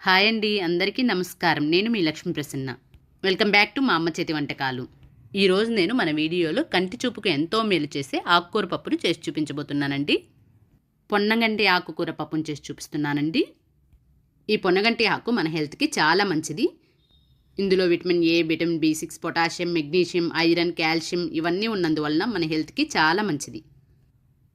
Hi అండి అందరికీ నమస్కారం. నేను మీ Lakshmi Prasanna. Welcome back to మా అమ్మ చేతి వంటకాలు. ఈరోజు నేను మన వీడియోలో కంటి చూపుకు ఎంతో మేలు చేసే ఆకుకూర పప్పును చేసి చూపించబోతున్నానండి. పొన్నగంటి ఆకుకూర పప్పును చేసి చూపిస్తున్నానండి. ఈ పొన్నగంటి ఆకు మన హెల్త్కి చాలా మంచిది. ఇందులో vitamin A vitamin B six potassium magnesium iron calcium ఇవన్నీ ఉన్నందువలన మన హెల్త్కి చాలా మంచిది.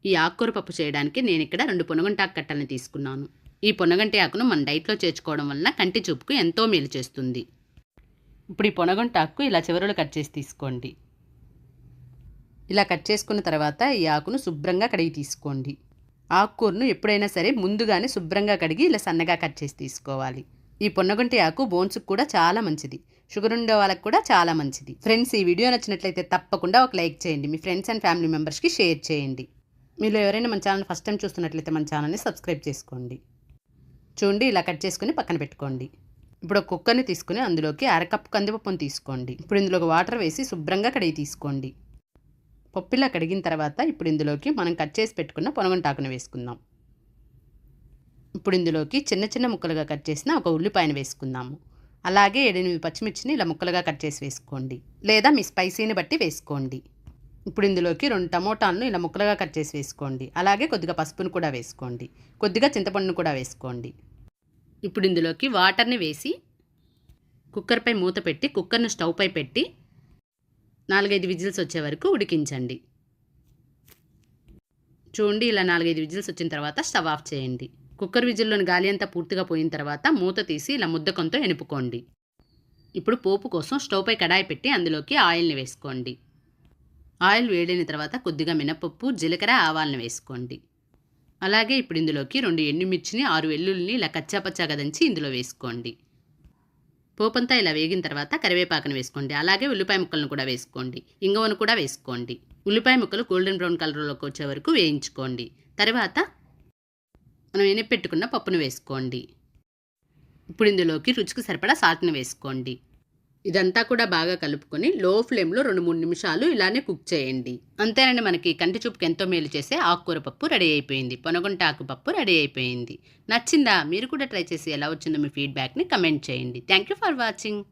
ఈ ఆకుకూర పప్పు చేయడానికి నేను ఇక్కడ రెండు పొనగంటాకు కట్టలను తీసుకున్నాను. ఈ పొనగంటి ఆకును మన డైట్లో చేర్చుకోవడం వలన కంటి చూపుకు ఎంతో మేలు చేస్తుంది. ఇప్పుడు ఈ పొనగంటాకు ఇలా చివరలు కట్ చేసి తీసుకోండి. ఇలా కట్ చేసుకున్న తర్వాత ఈ ఆకును శుభ్రంగా కడిగి తీసుకోండి. ఆకుకూరను ఎప్పుడైనా సరే ముందుగానే శుభ్రంగా కడిగి ఇలా సన్నగా కట్ చేసి తీసుకోవాలి. ఈ పొన్నగంటి ఆకు బోన్స్కి కూడా చాలా మంచిది. షుగర్ ఉండే వాళ్ళకి కూడా చాలా మంచిది. ఫ్రెండ్స్ ఈ వీడియో నచ్చినట్లయితే తప్పకుండా ఒక లైక్ చేయండి. మీ ఫ్రెండ్స్ అండ్ ఫ్యామిలీ మెంబర్స్కి షేర్ చేయండి. మీరు ఎవరైనా మన ఛానల్ ఫస్ట్ టైం చూస్తున్నట్లయితే మన ఛానల్ని సబ్స్క్రైబ్ చేసుకోండి. చూడండి ఇలా కట్ చేసుకుని పక్కన పెట్టుకోండి. ఇప్పుడు ఒక కుక్కర్ని తీసుకుని అందులోకి అరకప్పు కందిపప్పును తీసుకోండి. ఇప్పుడు ఇందులోకి వాటర్ వేసి శుభ్రంగా కడిగి తీసుకోండి. పప్పులా కడిగిన తర్వాత ఇప్పుడు ఇందులోకి మనం కట్ చేసి పెట్టుకున్న పొనగంటాకును వేసుకుందాం. ఇప్పుడు ఇందులోకి చిన్న చిన్న ముక్కలుగా కట్ చేసిన ఒక ఉల్లిపాయను వేసుకుందాము. అలాగే ఏడెనిమిది పచ్చిమిర్చిని ఇలా ముక్కలుగా కట్ చేసి వేసుకోండి. లేదా మీ స్పైసీని బట్టి వేసుకోండి. ఇప్పుడు ఇందులోకి రెండు టమోటాలను ఇలా ముక్కలుగా కట్ చేసి వేసుకోండి. అలాగే కొద్దిగా పసుపును కూడా వేసుకోండి. కొద్దిగా చింతపండును కూడా వేసుకోండి. ఇప్పుడు ఇందులోకి వాటర్ని వేసి కుక్కర్పై మూత పెట్టి కుక్కర్ను స్టవ్పై పెట్టి నాలుగైదు విజిల్స్ వచ్చే వరకు ఉడికించండి. చూడండి ఇలా నాలుగైదు విజిల్స్ వచ్చిన తర్వాత స్టవ్ ఆఫ్ చేయండి. కుక్కర్ విజిల్లోని గాలి అంతా పూర్తిగా పోయిన తర్వాత మూత తీసి ఇలా ముద్దకంతో ఎనుపుకోండి. ఇప్పుడు పోపు కోసం స్టవ్పై కడాయి పెట్టి అందులోకి ఆయిల్ని వేసుకోండి. ఆయిల్ వేడిన తర్వాత కొద్దిగా మినపప్పు జీలకర్ర ఆవాలను వేసుకోండి. అలాగే ఇప్పుడు ఇందులోకి రెండు ఎండుమిర్చిని ఆరు వెల్లుల్ని ఇలా కచ్చాపచ్చాగా దంచి ఇందులో వేసుకోండి. పోపంతా ఇలా వేగిన తర్వాత కరివేపాకును వేసుకోండి. అలాగే ఉల్లిపాయ ముక్కలను కూడా వేసుకోండి. ఇంగవను కూడా వేసుకోండి. ఉల్లిపాయ ముక్కలు గోల్డెన్ బ్రౌన్ కలర్లోకి వచ్చే వరకు వేయించుకోండి. తర్వాత మనం ఎనపెట్టుకున్న పప్పును వేసుకోండి. ఇప్పుడు ఇందులోకి రుచికి సరిపడా సాల్ట్ను వేసుకోండి. ఇదంతా కూడా బాగా కలుపుకొని లో ఫ్లేమ్లో రెండు మూడు నిమిషాలు ఇలానే కుక్ చేయండి. అంతేనండి మనకి కంటి చూపుకి ఎంతో మేలు చేసే ఆకుకూర పప్పు రెడీ అయిపోయింది. పొనగుంట ఆకు పప్పు రెడీ అయిపోయింది. నచ్చిందా? మీరు కూడా ట్రై చేసి ఎలా వచ్చిందో మీ ఫీడ్బ్యాక్ని కమెంట్ చేయండి. Thank you for watching.